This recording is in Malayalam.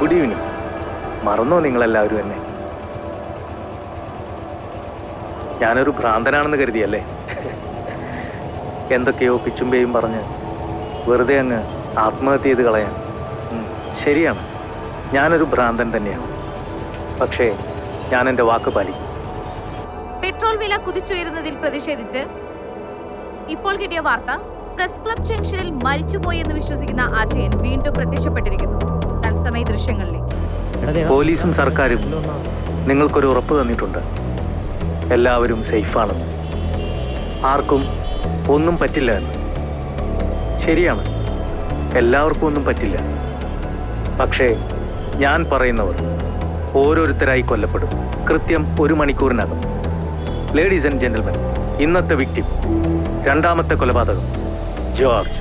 ഗുഡ് ഈവനിങ് മറന്നോ നിങ്ങളെല്ലാവരും എന്നെ? ഞാനൊരു ഭ്രാന്തനാണെന്ന് കരുതിയല്ലേ? എന്തൊക്കെയോ പിച്ചുമ്പേയും പറഞ്ഞ് വെറുതെ അങ്ങ് ആത്മഹത്യ ചെയ്ത് കളയാൻ. ശരിയാണ്. ഞാനൊരു ഭ്രാന്തൻ തന്നെയാണ്. പക്ഷേ ഞാൻ എന്റെ വാക്ക് പാലിക്കും. പെട്രോൾ വില കുതിച്ചുയരുന്നതിൽ പ്രതിഷേധിച്ച് ഇപ്പോൾ കിട്ടിയ വാർത്ത? പ്രസ് ക്ലബ് ജംഗ്ഷനിൽ മരിച്ചുപോയെന്ന് വിശ്വസിക്കുന്ന അജയൻ വീണ്ടും പ്രത്യക്ഷപ്പെട്ടിരിക്കുന്നു. തത്സമയ ദൃശ്യങ്ങളിലേക്ക്. പോലീസും സർക്കാരും. നിങ്ങൾക്കൊരു ഉറപ്പ് തന്നിട്ടുണ്ട്. എല്ലാവരും സേഫാണെന്ന്. ആർക്കും ഒന്നും പറ്റില്ല എന്ന്. ശരിയാണ്. എല്ലാവർക്കും ഒന്നും പറ്റില്ല. പക്ഷേ ഞാൻ പറയുന്നവർ ഓരോരുത്തരായി കൊല്ലപ്പെടും. കൃത്യം ഒരു മണിക്കൂറിനകം. ലേഡീസ് ആൻഡ് ജെന്റിൽമെൻ ഇന്നത്തെ വിക്ടിം രണ്ടാമത്തെ കൊലപാതകം. George,